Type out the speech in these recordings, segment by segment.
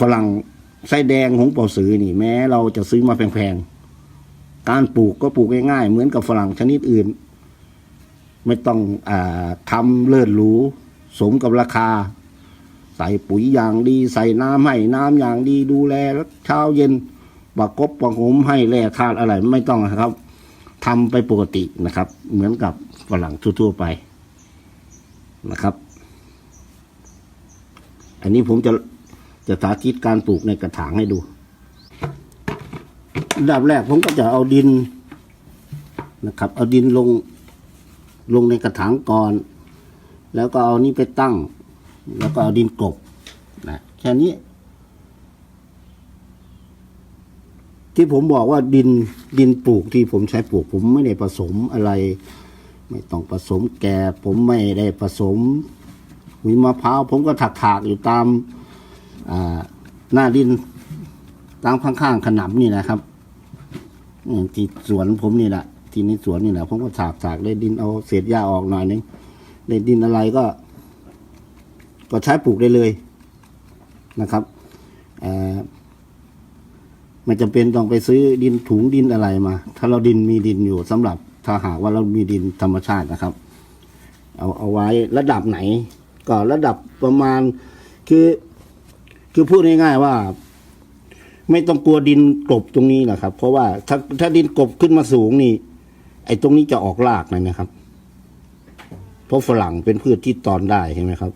ฝรั่งไส้แดงหงเป่าสือนี่แม้เราจะซื้อมาแพงๆ การปลูกก็ปลูกง่ายๆ เหมือนกับฝรั่งชนิดอื่น ไม่ต้องอทำเลิศหรูสมกับราคา ใส่ปุ๋ยอย่างดีใส่น้ำให้น้ำอย่างดีดูแลเช้าเย็นประกบประหมให้แร่ธาตุอะไรไม่ต้องนะครับทำไปปกตินะครับ เหมือนกับฝรั่งทั่วๆไปนะครับ อันนี้ผมจะ จะสาธิตการปลูกในกระถางให้ดูดับแรกผมก็จะเอาดินนะครับ เอาดินลงลงในกระถางก่อน แล้วก็เอานี้ไปตั้ง แล้วก็เอาดินกลบนะแค่นี้ ที่ผมบอกว่าดินดินปลูกที่ผมใช้ปลูก ผมไม่ได้ผสมอะไร ไม่ต้องผสมแกบผมไม่ได้ผสมหุยมะพร้าวผมก็ถักถากๆอยู่ตาม หน้าดินตามข้างๆขนำนี่นะครับที่สวนผมนี่แหละที่นี่สวนนี่แหละผมก็ถากถากๆได้ดินเอาเศษหญ้าออกหน่อยนึงได้ดินอะไรก็ ก็ใช้ปลูกได้เลยนะครับไม่จำเป็นต้องไปซื้อดินถุงดินอะไรมา ถ้าเราดินมีดินอยู่สำหรับถ้าหากว่าเรามีดินธรรมชาตินะครับ เอาเอาไว้ระดับไหน ก็ระดับประมาณคือ คือพูดง่ายๆว่า ไม่ต้องกลัวดินกลบตรงนี้นะครับ เพราะว่าถ้าถ้าดินกลบขึ้นมาสูงนี่ ไอ้ตรงนี้จะออกรากนะนะครับ เพราะฝรั่งเป็นพืชที่ตอนได้ใช่ไหมครับ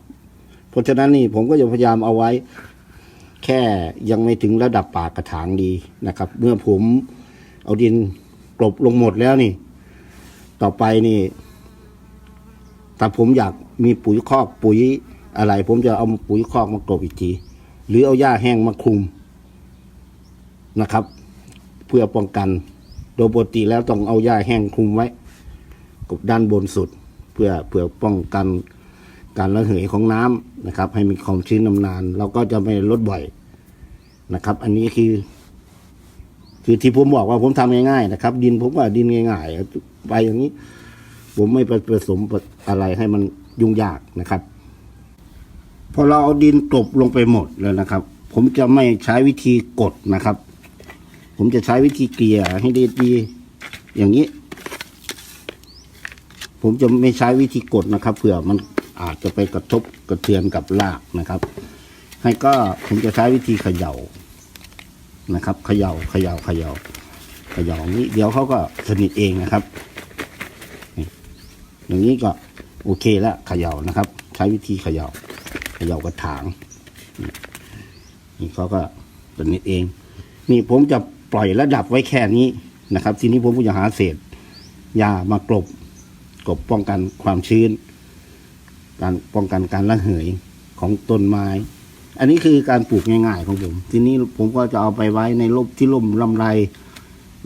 เพราะฉะนั้นนี่ผมก็จะพยายามเอาไว้ แค่ยังไม่ถึงระดับปากกระถางดีนะครับ เมื่อผมเอาดินกลบลงหมดแล้วนี่ ต่อไปนี่ถ้าผมอยากมีปุ๋ยคอกปุ๋ยอะไร ผมจะเอาปุ๋ยคอกมากลบอีกที หรือเอาหญ้าแห้งมาคลุมนะครับ เพื่อป้องกัน โดยปกติแล้วต้องเอาหญ้าแห้งคลุมไว้กับด้านบนสุด เพื่อเพื่อป้องกันการระเหยของน้ำนะครับ ให้มีความชื้นนานๆเราก็จะไม่ลดบ่อยนะครับ อันนี้คือ คือที่ผมบอกว่าผมทำง่ายๆนะครับ ดินผมว่าดินง่าย ๆ ไปอย่างนี้ ผมไม่ไปผสมอะไรให้มันยุ่งยากนะครับ พอเราเอาดินกลบลงไปหมดแล้วนะครับ ผมจะไม่ใช้วิธีกดนะครับ ผมจะใช้วิธีเกลี่ยให้ดีๆอย่างนี้ ผมจะไม่ใช้วิธีกดนะครับเผื่อมันอาจจะไปกระทบกระเทือนกับรากนะครับ ให้ก็ผมจะใช้วิธีเขย่านะครับเขย่าเขย่าเขย่าเขย่าอย่างนี้เดี๋ยวเขาก็สนิทเองนะครับอย่างนี้ก็โอเคแล้วเขย่านะครับ ใช้วิธีเขย่า ขย่ากระถาง นี่เขาก็สนิทเอง นี่ผมจะปล่อยระดับไว้แค่นี้นะครับ ทีนี้ผมก็จะหาเศษยามากลบกบป้องกันความชื้น การป้องกันการระเหยของต้นไม้ อันนี้คือการปลูกง่ายๆของผม ทีนี้ผมก็จะเอาไปไว้ในร่มที่ร่มลำไร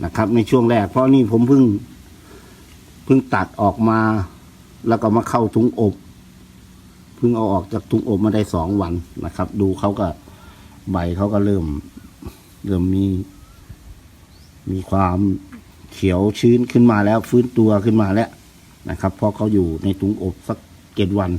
นะครับ ในช่วงแรกเพราะนี่ผมเพิ่งเพิ่งตัดออกมา แล้วก็มาเข้าถุงอบ พิ่งเอาออกจากถุงอบมาได้สองวันนะครับ ดูเขาก็ใบเขาก็เริ่ม เริ่มมี มีความเขียวชื้นขึ้นมาแล้ว ฟื้นตัวขึ้นมาแล้วนะครับเพราะเขาอยู่ในถุงอบสักเจ็ดวัน